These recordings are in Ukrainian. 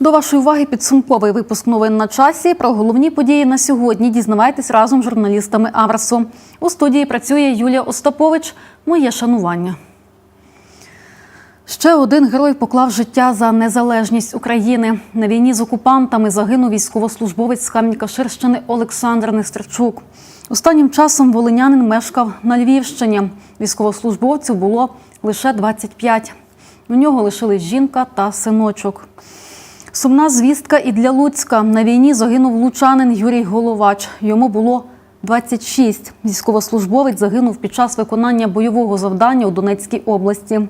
До вашої уваги підсумковий випуск новин на часі. Про головні події на сьогодні дізнавайтесь разом з журналістами Аврасу. У студії працює Юлія Остапович. Моє шанування. Ще один герой поклав життя за незалежність України. На війні з окупантами загинув військовослужбовець з Кам'янка-Ширщини Олександр Нестерчук. Останнім часом волинянин мешкав на Львівщині. Військовослужбовцю було лише 25. У нього лишились жінка та синочок. Сумна звістка і для Луцька. На війні загинув лучанин Юрій Головач. Йому було 26. Військовослужбовець загинув під час виконання бойового завдання у Донецькій області.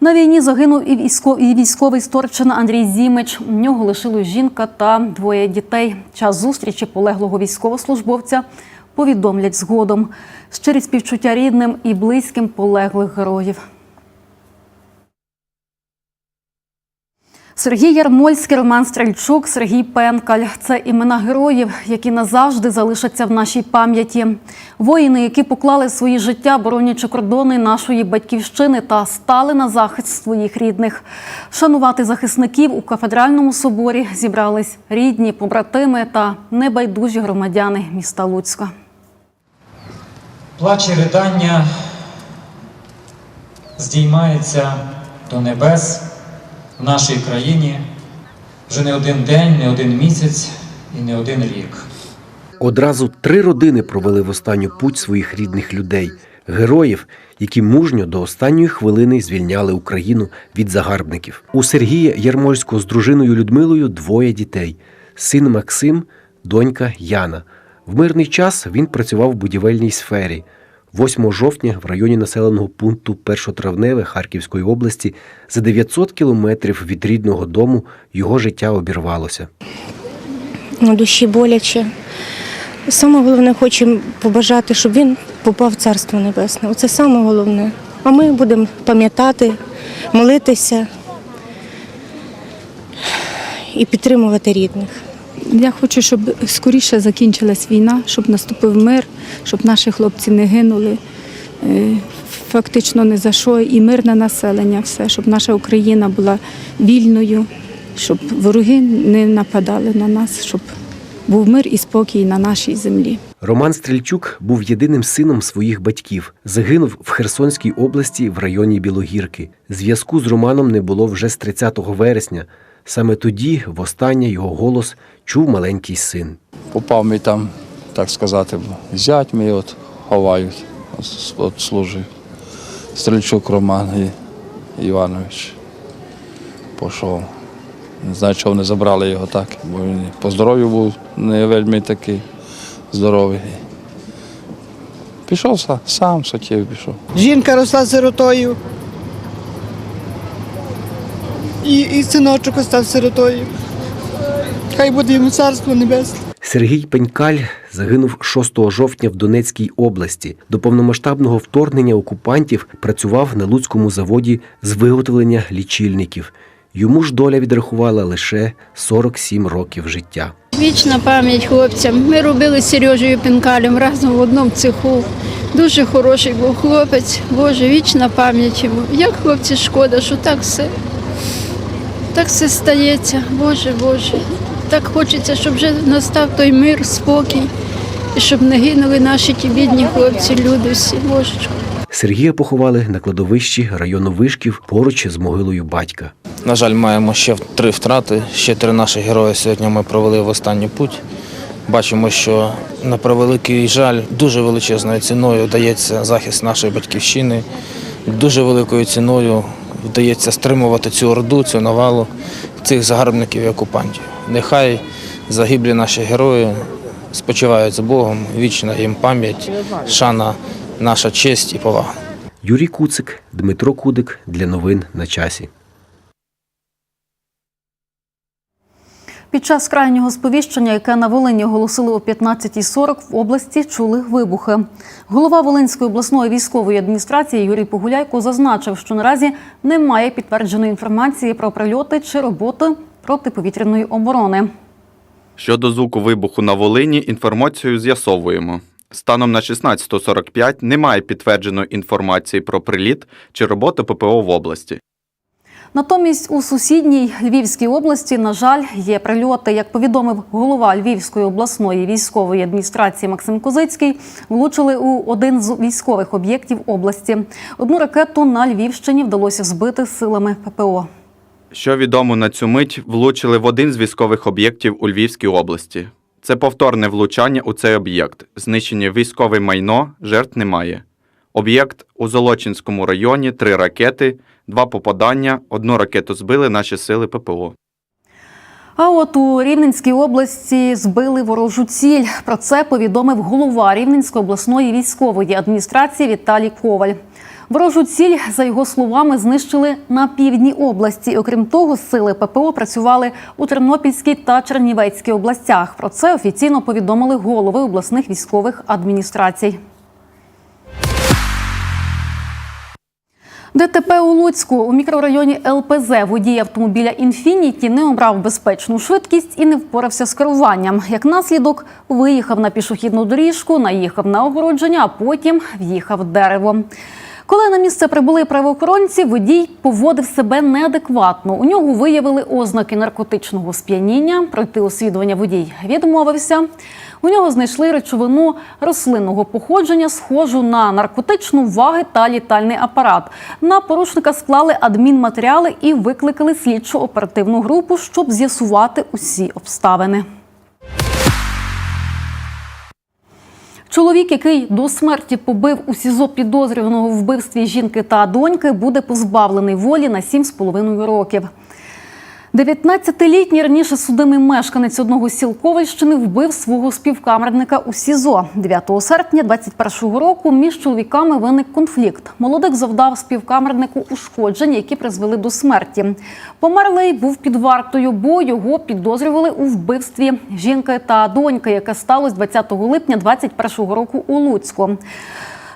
На війні загинув і військо- і військовий сторчина Андрій Зімич. У нього лишилась жінка та двоє дітей. Час зустрічі полеглого військовослужбовця повідомлять згодом. Щирі співчуття рідним і близьким полеглих героїв. Сергій Ярмольський, Роман Стрельчук, Сергій Пенкаль це імена героїв, які назавжди залишаться в нашій пам'яті. Воїни, які поклали свої життя, боронячи кордони нашої батьківщини та стали на захист своїх рідних. Шанувати захисників у кафедральному соборі зібрались рідні, побратими та небайдужі громадяни міста Луцька. Плач і ридання здіймається до небес нашій країні вже не один день, не один місяць і не один рік. Одразу три родини провели в останню путь своїх рідних людей, героїв, які мужньо до останньої хвилини звільняли Україну від загарбників. У Сергія Ярмольського з дружиною Людмилою двоє дітей: син Максим, донька Яна. В мирний час він працював в будівельній сфері. 8 жовтня в районі населеного пункту Першотравневе Харківської області за 900 кілометрів від рідного дому його життя обірвалося. на душі боляче. Саме головне хочемо побажати, щоб він попав в Царство Небесне. Оце саме головне. А ми будемо пам'ятати, молитися і підтримувати рідних. Я хочу, щоб скоріше закінчилась війна, щоб наступив мир, щоб наші хлопці не гинули. е, Фактично не за що, і мирне населення, все, щоб наша Україна була вільною, щоб вороги не нападали на нас, щоб був мир і спокій на нашій землі. Роман Стрільчук був єдиним сином своїх батьків. Загинув в Херсонській області в районі Білогірки. Зв'язку з Романом не було вже з 30 вересня. Саме тоді, востаннє, його голос чув маленький син. попав мій там, так сказати, зять мій от ховають, от, служив. Стрільчук Роман Іванович. Пішов. Не знаю, чого вони забрали його так, бо він по здоров'ю був не вельми такий здоровий. Пішов сам, сам хотів пішов. Жінка росла сиротою. І, і синочок став сиротою. Хай буде йому царство небесне. Сергій Пенькаль загинув 6 жовтня в Донецькій області. До повномасштабного вторгнення окупантів працював на Луцькому заводі з виготовлення лічильників. Йому ж доля відрахувала лише 47 років життя. Вічна пам'ять хлопцям. Ми робили з Сережею Пінкалем разом в одному цеху. Дуже хороший був хлопець. Боже, вічна пам'ять йому. Як хлопці шкода, що так все. Так все стається. Боже, Боже. Так хочеться, щоб вже настав той мир, спокій. І щоб не гинули наші ті бідні хлопці, люди всі. Божечко. Сергія поховали на кладовищі району Вишків поруч з могилою батька. На жаль, маємо ще три втрати. Ще три наші герої сьогодні ми провели в останню путь. Бачимо, що на превеликий жаль дуже величезною ціною дається захист нашої батьківщини. Дуже великою ціною вдається стримувати цю орду, цю навалу цих загарбників і окупантів. Нехай загиблі наші герої спочивають з Богом, вічна їм пам'ять, шана, наша честь і повага. Юрій Куцик, Дмитро Кудик для новин на часі. Під час крайнього сповіщення, яке на Волині оголосили о 15.40, в області чули вибухи. Голова Волинської обласної військової адміністрації Юрій Погуляйко зазначив, що наразі немає підтвердженої інформації про прильоти чи роботи протиповітряної оборони. Щодо звуку вибуху на Волині, інформацію з'ясовуємо. Станом на 16.45 немає підтвердженої інформації про приліт чи роботу ППО в області. Натомість у сусідній Львівській області, на жаль, є прильоти. Як повідомив голова Львівської обласної військової адміністрації Максим Козицький, влучили у один з військових об'єктів області. Одну ракету на Львівщині вдалося збити силами ППО. Що відомо на цю мить, влучили в один з військових об'єктів у Львівській області. Це повторне влучання у цей об'єкт. Знищення військове майно, жертв немає. Об'єкт у Золочинському районі три ракети, два попадання, одну ракету збили наші сили ППО. А от у Рівненській області збили ворожу ціль. Про це повідомив голова Рівненської обласної військової адміністрації Віталій Коваль. Ворожу ціль, за його словами, знищили на півдні області. Окрім того, сили ППО працювали у Тернопільській та Чернівецькій областях. Про це офіційно повідомили голови обласних військових адміністрацій. ДТП у Луцьку у мікрорайоні ЛПЗ водій автомобіля Інфініті не обрав безпечну швидкість і не впорався з керуванням. Як наслідок, виїхав на пішохідну доріжку, наїхав на огородження, а потім в'їхав в дерево. Коли на місце прибули правоохоронці, водій поводив себе неадекватно. У нього виявили ознаки наркотичного сп'яніння. Пройти освідування водій відмовився. У нього знайшли речовину рослинного походження, схожу на наркотичну ваги та літальний апарат. На порушника склали адмінматеріали і викликали слідчу оперативну групу, щоб з'ясувати усі обставини. Чоловік, який до смерті побив у СІЗО підозрюваного в вбивстві жінки та доньки, буде позбавлений волі на 7,5 років. 19-літній раніше судимий мешканець одного з сіл Ковальщини вбив свого співкамерника у СІЗО. 9 серпня 21-го року між чоловіками виник конфлікт. Молодик завдав співкамернику ушкоджень, які призвели до смерті. Померлий був під вартою, бо його підозрювали у вбивстві жінки та доньки, яке сталося 20 липня 21-го року у Луцьку.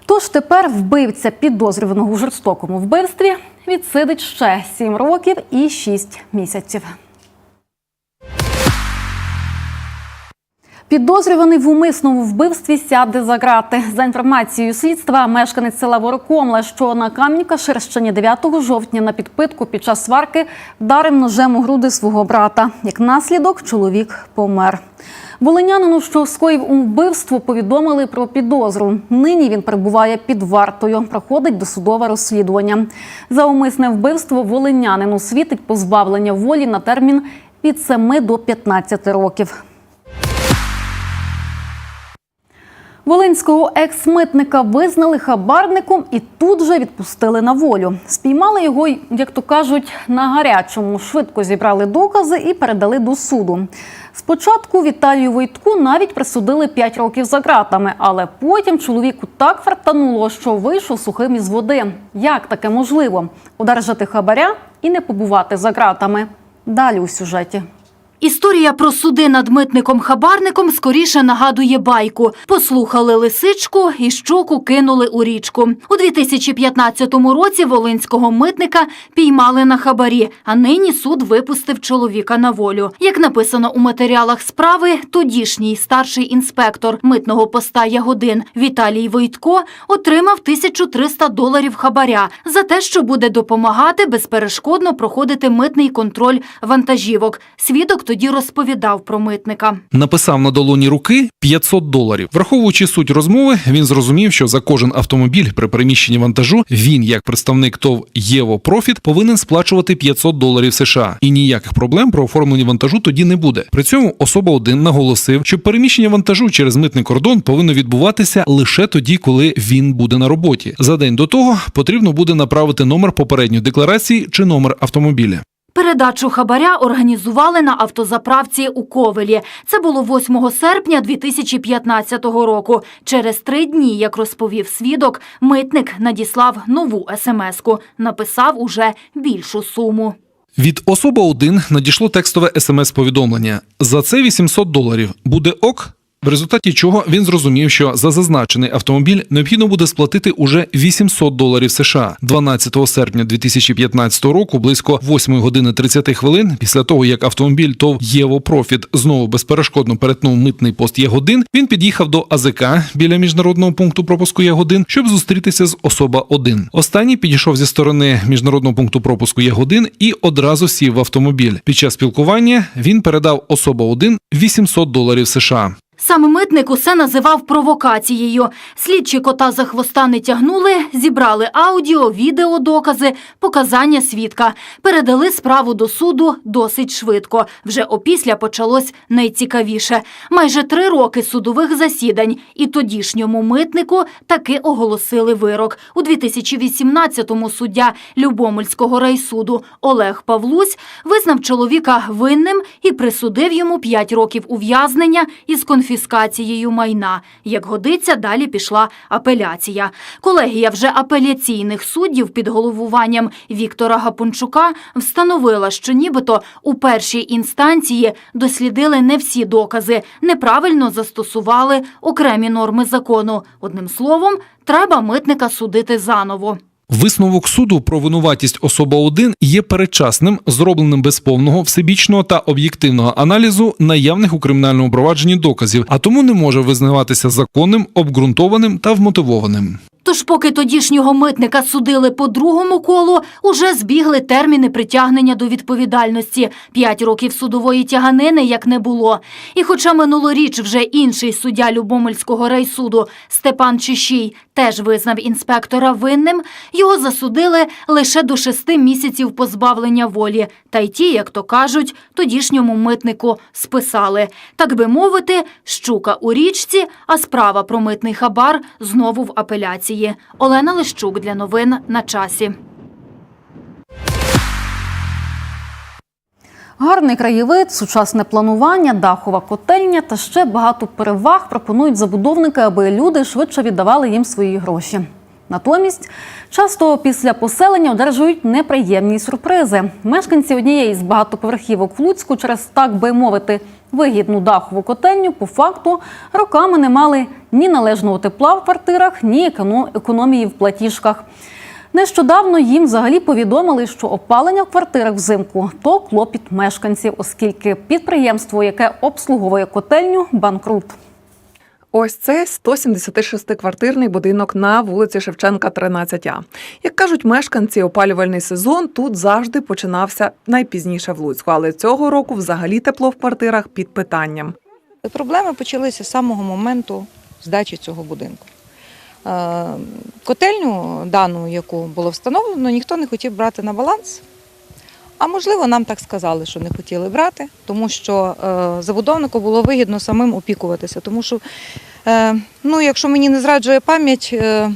Тож тепер вбивця підозрюваного у жорстокому вбивстві відсидить ще 7 років і 6 місяців. Підозрюваний в умисному вбивстві сяде за грати. За інформацією слідства, мешканець села Ворокомла, що на Кам'янка-Ширщині 9 жовтня на підпитку під час сварки вдарив ножем у груди свого брата. Як наслідок, чоловік помер. Волинянину, що скоїв у вбивство, повідомили про підозру. Нині він перебуває під вартою. Проходить досудове розслідування. За умисне вбивство волинянину світить позбавлення волі на термін від 7 до 15 років. Волинського екс-митника визнали хабарником і тут же відпустили на волю. Спіймали його, як то кажуть, на гарячому. Швидко зібрали докази і передали до суду. Спочатку Віталію Войтку навіть присудили 5 років за ґратами, але потім чоловіку так фартануло, що вийшов сухим із води. Як таке можливо? Одержати хабаря і не побувати за ґратами. Далі у сюжеті. Історія про суди над митником-хабарником скоріше нагадує байку. Послухали лисичку і щоку кинули у річку. У 2015 році волинського митника піймали на хабарі, а нині суд випустив чоловіка на волю. Як написано у матеріалах справи, тодішній старший інспектор митного поста Ягодин Віталій Войтко отримав 1300 доларів хабаря за те, що буде допомагати безперешкодно проходити митний контроль вантажівок. Свідок тоді розповідав про митника. Написав на долоні руки 500 доларів. Враховуючи суть розмови, він зрозумів, що за кожен автомобіль при переміщенні вантажу він, як представник ТОВ Єво Профіт, повинен сплачувати 500 доларів США. І ніяких проблем про оформлення вантажу тоді не буде. При цьому особа один наголосив, що переміщення вантажу через митний кордон повинно відбуватися лише тоді, коли він буде на роботі. За день до того потрібно буде направити номер попередньої декларації чи номер автомобіля. Передачу хабаря організували на автозаправці у Ковелі. Це було 8 серпня 2015 року. Через три дні, як розповів свідок, митник надіслав нову смс-ку. Написав уже більшу суму. Від 1 надійшло текстове смс-повідомлення. За це 800 доларів. Буде ок? В результаті чого він зрозумів, що за зазначений автомобіль необхідно буде сплатити уже 800 доларів США. 12 серпня 2015 року, близько 8 години 30 хвилин, після того як автомобіль ТОВ Єво Профіт знову безперешкодно перетнув митний пост Ягодин, він під'їхав до АЗК біля міжнародного пункту пропуску Ягодин, щоб зустрітися з особа 1 Останній підійшов зі сторони міжнародного пункту пропуску Ягодин і одразу сів в автомобіль. Під час спілкування він передав особа 1 800 доларів США. Сам митник усе називав провокацією. Слідчі кота за хвоста не тягнули, зібрали аудіо, відео, докази, показання свідка. Передали справу до суду досить швидко. Вже опісля почалось найцікавіше. Майже три роки судових засідань. І тодішньому митнику таки оголосили вирок. У 2018-му суддя Любомельського райсуду Олег Павлусь визнав чоловіка винним і присудив йому 5 років ув'язнення із конфіскацією майна. Як годиться, далі пішла апеляція. Колегія вже апеляційних суддів під головуванням Віктора Гапончука встановила, що нібито у першій інстанції дослідили не всі докази, неправильно застосували окремі норми закону. Одним словом, треба митника судити заново. Висновок суду про винуватість особа 1 є передчасним, зробленим без повного, всебічного та об'єктивного аналізу наявних у кримінальному провадженні доказів, а тому не може визнаватися законним, обґрунтованим та вмотивованим. Тож, поки тодішнього митника судили по другому колу, уже збігли терміни притягнення до відповідальності. П'ять років судової тяганини як не було. І хоча минулоріч вже інший суддя Любомельського райсуду Степан Чищій теж визнав інспектора винним, його засудили лише до шести місяців позбавлення волі. Та й ті, як то кажуть, тодішньому митнику списали. Так би мовити, щука у річці, а справа про митний хабар знову в апеляції. Олена Лищук для новин на часі. Гарний краєвид, сучасне планування, дахова котельня та ще багато переваг пропонують забудовники, аби люди швидше віддавали їм свої гроші. Натомість, часто після поселення одержують неприємні сюрпризи. Мешканці однієї з багатоповерхівок в Луцьку через, так би мовити, вигідну дахову котельню по факту роками не мали ні належного тепла в квартирах, ні економії в платіжках. Нещодавно їм взагалі повідомили, що опалення в квартирах взимку то клопіт мешканців, оскільки підприємство, яке обслуговує котельню, банкрут. Ось це 176-квартирний будинок на вулиці Шевченка, 13А. Як кажуть мешканці, опалювальний сезон тут завжди починався найпізніше в Луцьку, але цього року взагалі тепло в квартирах під питанням. Проблеми почалися з самого моменту здачі цього будинку. Е, Котельню, дану, яку було встановлено, ніхто не хотів брати на баланс. А можливо, нам так сказали, що не хотіли брати, тому що е, забудовнику було вигідно самим опікуватися. Тому що, е, ну, якщо мені не зраджує пам'ять, е,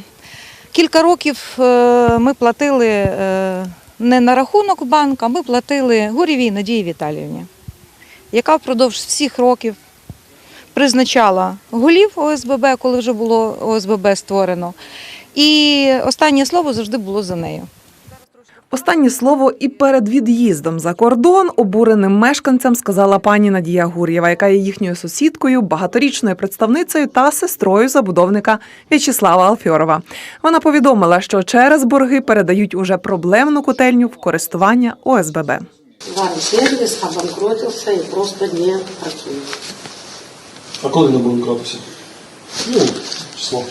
кілька років е, ми платили е, не на рахунок банку, а ми платили Гурєвій Надії Віталіївні, яка впродовж всіх років призначала голів ОСББ, коли вже було ОСББ створено. І останнє слово завжди було за нею. Останнє слово і перед від'їздом за кордон обуреним мешканцям сказала пані Надія Гур'єва, яка є їхньою сусідкою, багаторічною представницею та сестрою забудовника В'ячеслава Алфьорова. Вона повідомила, що через борги передають уже проблемну котельню в користування ОСББ. Варний сервіс обанкротився і просто не працює. А коли не градусів? Ну, число.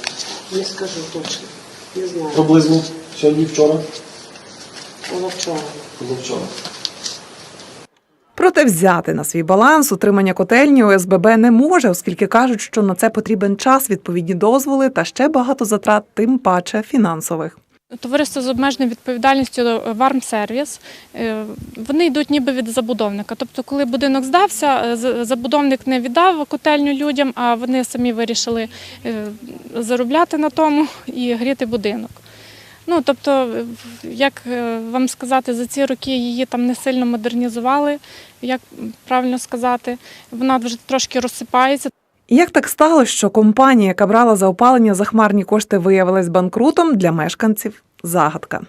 Не скажу точно. Не знаю. Приблизно сьогодні, вчора. Позавчора. Позавчора. Проте взяти на свій баланс утримання котельні ОСББ не може, оскільки кажуть, що на це потрібен час, відповідні дозволи та ще багато затрат, тим паче фінансових. Товариство з обмеженою відповідальністю Вармсервіс. е, Вони йдуть ніби від забудовника. Тобто, коли будинок здався, е, з- забудовник не віддав котельню людям, а вони самі вирішили е, заробляти на тому і гріти будинок. Ну, тобто, як е, вам сказати, за ці роки її там не сильно модернізували, як правильно сказати, вона вже трошки розсипається. Як так сталося, що компанія, яка брала за опалення захмарні кошти, виявилась банкрутом для мешканців? Загадка.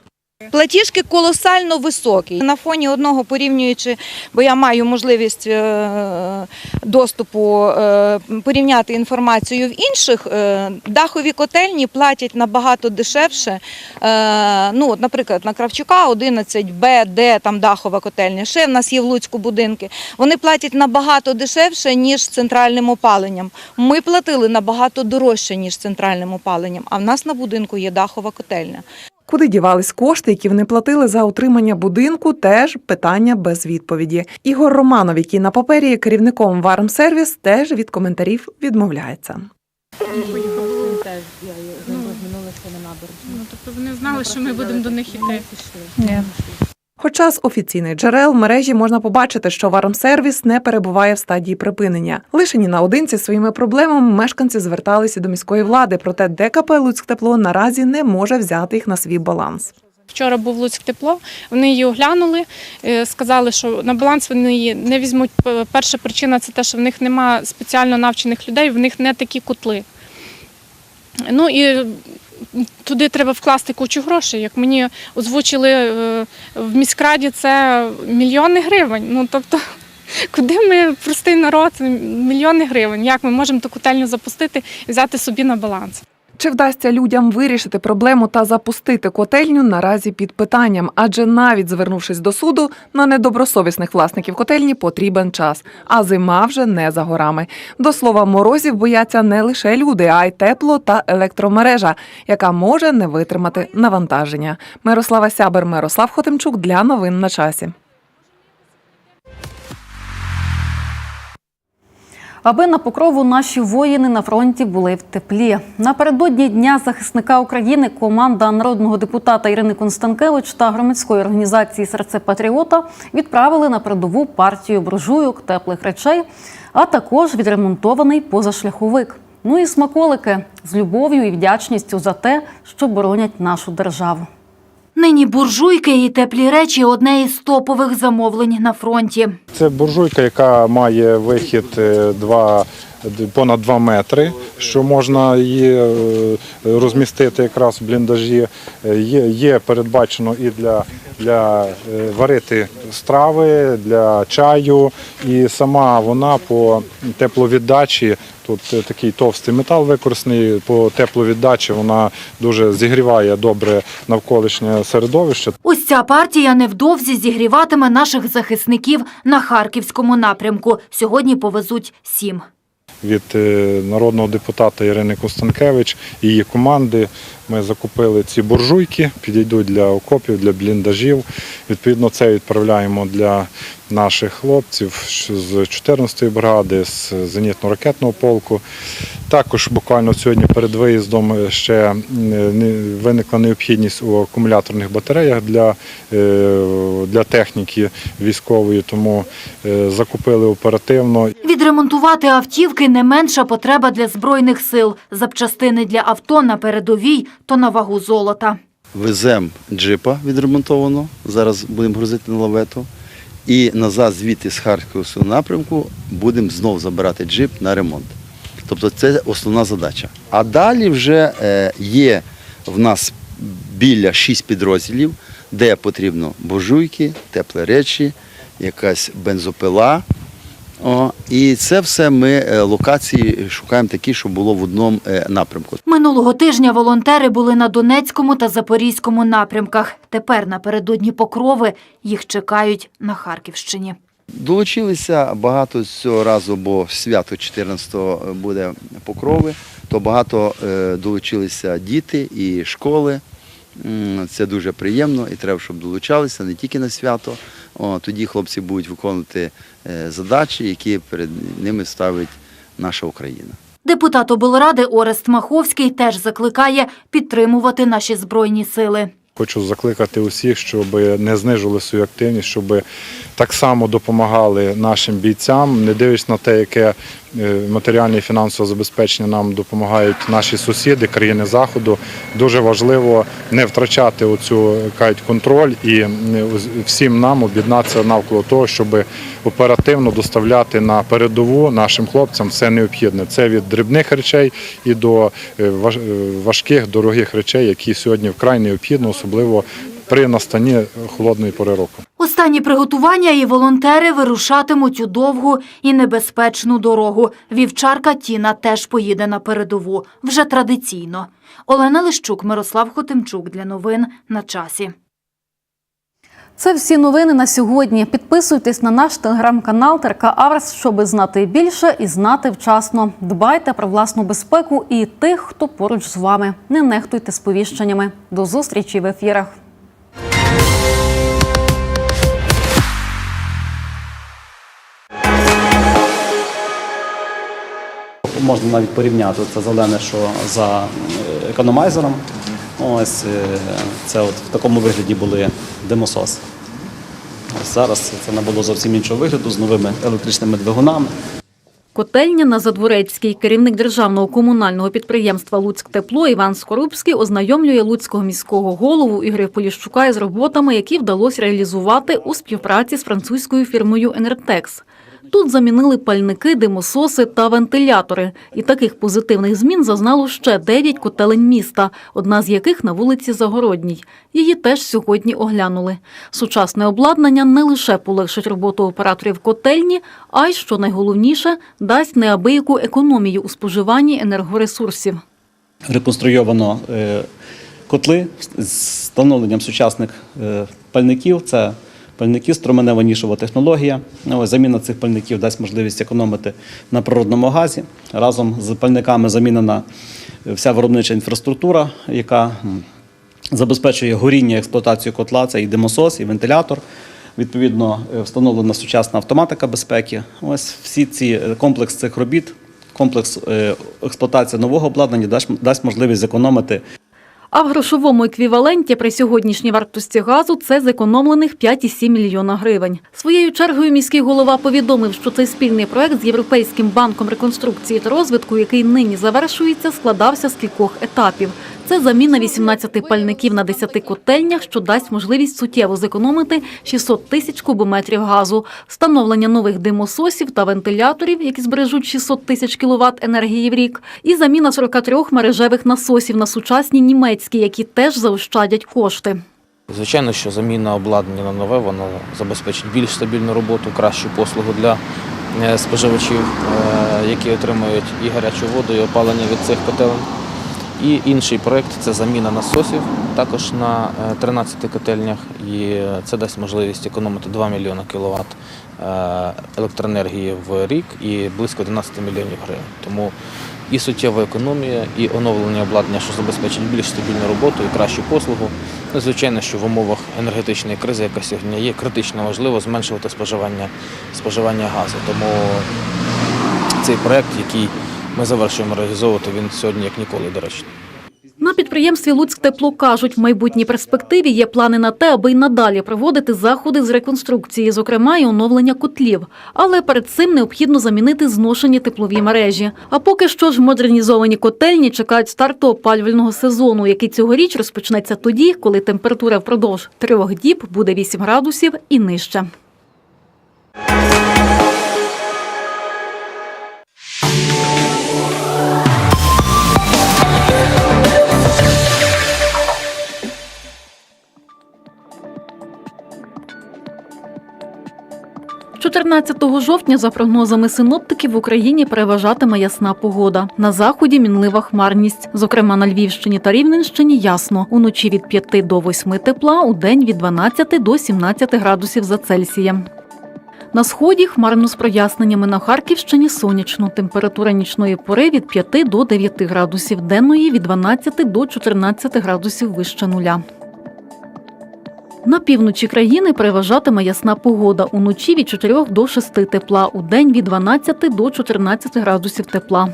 Платіжки колосально високі. На фоні одного порівнюючи, бо я маю можливість е, доступу е, порівняти інформацію в інших, е, дахові котельні платять набагато дешевше. Ну, от, наприклад, на Кравчука 11 Б, Д, там дахова котельня. Ще в нас є в Луцьку будинки. Вони платять набагато дешевше, ніж центральним опаленням. Ми платили набагато дорожче, ніж центральним опаленням, а в нас на будинку є дахова котельня. Куди дівались кошти, які вони платили за утримання будинку, теж питання без відповіді. Ігор Романов, який на папері є керівником Вармсервіс, теж від коментарів відмовляється. Ну, тобто вони знали, що ми будемо до них іти. Хоча з офіційних джерел в мережі можна побачити, що Вармсервіс не перебуває в стадії припинення. Лишені наодинці своїми проблемами мешканці зверталися до міської влади, проте ДКП Луцьктепло наразі не може взяти їх на свій баланс. Вчора був Луцьк тепло, вони її оглянули, е, сказали, що на баланс вони її не візьмуть. Перша причина це те, що в них немає спеціально навчених людей, в них не такі котли. Ну і туди треба вкласти кучу грошей. Як мені озвучили е, в міськраді, це мільйони гривень. Ну тобто, куди ми, простий народ, мільйони гривень. Як ми можемо ту котельню запустити і взяти собі на баланс? Чи вдасться людям вирішити проблему та запустити котельню наразі під питанням? Адже навіть звернувшись до суду, на недобросовісних власників котельні потрібен час, а зима вже не за горами. До слова, морозів бояться не лише люди, а й тепло та електромережа, яка може не витримати навантаження. Мирослава Сябер, Мирослав Хотимчук для новин на часі. Аби на покрову наші воїни на фронті були в теплі. Напередодні Дня захисника України команда народного депутата Ірини Констанкевич та громадської організації Серце Патріота відправили на передову партію буржуйок, теплих речей, а також відремонтований позашляховик. Ну і смаколики з любов'ю і вдячністю за те, що боронять нашу державу. Нині буржуйки і теплі речі одне із топових замовлень на фронті. Це буржуйка, яка має вихід е, два, понад 2 метри, що можна її е, розмістити якраз в бліндажі. Е, Є, є передбачено і для, для е, варити страви, для чаю. І сама вона по тепловіддачі, тут такий товстий метал використаний, по тепловіддачі вона дуже зігріває добре навколишнє середовище. Ось ця партія невдовзі зігріватиме наших захисників на харківському напрямку. Сьогодні повезуть сім. Від е, народного депутата Ірини Костанкевич і її команди. Ми закупили ці буржуйки, підійдуть для окопів, для бліндажів. Відповідно, це відправляємо для наших хлопців з 14-ї бригади, з зенітно-ракетного полку. Також буквально сьогодні перед виїздом ще е, не- виникла необхідність у акумуляторних батареях для, е, для техніки військової, тому е, закупили оперативно. Відремонтувати автівки не менша потреба для збройних сил. Запчастини для авто на передовій то на вагу золота. Веземо джипа відремонтовано, зараз будемо грузити на лавету. І назад звідти з Харківського напрямку будемо знов забирати джип на ремонт. Тобто це основна задача. А далі вже е, є в нас біля шість підрозділів, де потрібно буржуйки, теплі речі, якась бензопила. О, і це все ми е, локації шукаємо такі, щоб було в одному е, напрямку. Минулого тижня волонтери були на Донецькому та Запорізькому напрямках. Тепер напередодні покрови їх чекають на Харківщині. Долучилися багато цього разу, бо свято 14-го буде покрови, то багато е, долучилися діти і школи. Це дуже приємно і треба, щоб долучалися не тільки на свято. О, тоді хлопці будуть виконувати е, задачі, які перед ними ставить наша Україна. Депутат облради Орест Маховський теж закликає підтримувати наші збройні сили. Хочу закликати усіх, щоб не знижували свою активність, щоб так само допомагали нашим бійцям, не дивлячись на те, яке матеріальне і фінансове забезпечення нам допомагають наші сусіди, країни Заходу. Дуже важливо не втрачати оцю кажуть, контроль і е, всім нам об'єднатися навколо того, щоб оперативно доставляти на передову нашим хлопцям все необхідне. Це від дрібних речей і до е, е, важких, дорогих речей, які сьогодні вкрай необхідно, особливо при настанні холодної пори року. Останні приготування і волонтери вирушатимуть у довгу і небезпечну дорогу. Вівчарка Тіна теж поїде на передову, вже традиційно. Олена Лищук, Мирослав Хотимчук для новин на часі. Це всі новини на сьогодні. Підписуйтесь на наш телеграм-канал ТРК Аверс, щоб знати більше і знати вчасно. Дбайте про власну безпеку і тих, хто поруч з вами. Не нехтуйте сповіщеннями. До зустрічі в ефірах. Можна навіть порівняти це зелене, що за е, економайзером. Ось е, це от в такому вигляді були димососи. Зараз це набуло зовсім іншого вигляду з новими електричними двигунами. Котельня на Задворецькій, керівник державного комунального підприємства Луцьктепло Іван Скорубський ознайомлює Луцького міського голову Ігоря Поліщука із роботами, які вдалося реалізувати у співпраці з французькою фірмою Енертекс. Тут замінили пальники, димососи та вентилятори. І таких позитивних змін зазнало ще дев'ять котелень міста, одна з яких на вулиці Загородній. Її теж сьогодні оглянули. Сучасне обладнання не лише полегшить роботу операторів котельні, а й, що найголовніше, дасть неабияку економію у споживанні енергоресурсів. Реконструйовано е, котли з встановленням сучасних е, пальників. Пальники струменева нішова технологія. Заміна цих пальників дасть можливість економити на природному газі. Разом з пальниками замінена вся виробнича інфраструктура, яка забезпечує горіння експлуатацію котла. Це і димосос, і вентилятор. Відповідно, е, встановлена сучасна автоматика безпеки. Ось всі ці е, комплекс цих робіт, комплекс е, експлуатації нового обладнання дасть можливість зекономити А в грошовому еквіваленті при сьогоднішній вартості газу це зекономлених 5,7 мільйона гривень. Своєю чергою міський голова повідомив, що цей спільний проект з Європейським банком реконструкції та розвитку, який нині завершується, складався з кількох етапів. Це заміна 18 пальників на 10 котельнях, що дасть можливість суттєво зекономити 600 тисяч кубометрів газу, встановлення нових димососів та вентиляторів, які збережуть 600 тисяч кіловат енергії в рік, і заміна 43 мережевих насосів на сучасні німецькі, які теж заощадять кошти. Звичайно, що заміна обладнання на нове воно забезпечить більш стабільну роботу, кращу послугу для е, споживачів, е, які отримують і гарячу воду, і опалення від цих котелень. І інший проєкт це заміна насосів також на е, 13 котельнях, і це дасть можливість економити 2 мільйони кіловат е, електроенергії в рік і близько 11 мільйонів гривень. Тому і суттєва економія, і оновлення обладнання, що забезпечить більш стабільну роботу і кращу послугу. Ну, звичайно, що в умовах енергетичної кризи, яка сьогодні є, критично важливо зменшувати споживання, споживання газу. Тому цей проєкт, який ми завершуємо реалізовувати, він сьогодні як ніколи доречний. На підприємстві Луцьктепло кажуть, в майбутній перспективі є плани на те, аби й надалі проводити заходи з реконструкції, зокрема і оновлення котлів. Але перед цим необхідно замінити зношені теплові мережі. А поки що ж модернізовані котельні чекають старту опалювального сезону, який цьогоріч розпочнеться тоді, коли температура впродовж трьох діб буде 8 градусів і нижче. – 14 жовтня, за прогнозами синоптиків, в Україні переважатиме ясна погода. На заході мінлива хмарність. Зокрема, на Львівщині та Рівненщині ясно. Уночі від 5 до 8 тепла, у день від 12 до 17 градусів за Цельсієм. На сході хмарно з проясненнями на Харківщині сонячно. Температура нічної пори від 5 до 9 градусів, денної від 12 до 14 градусів вище нуля. На півночі країни переважатиме ясна погода. Уночі від 4 до 6 тепла, у день від 12 до 14 градусів тепла.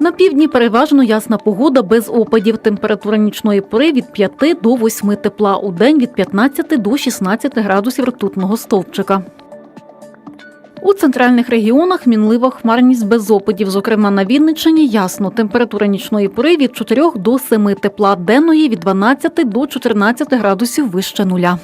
На півдні переважно ясна погода без опадів. Температура нічної пори від 5 до 8 тепла, у день від 15 до 16 градусів ртутного стовпчика. У центральних регіонах мінлива хмарність без опадів. Зокрема, на Вінниччині ясно. Температура нічної пори від 4 до 7 тепла, денної від 12 до 14 градусів вище нуля.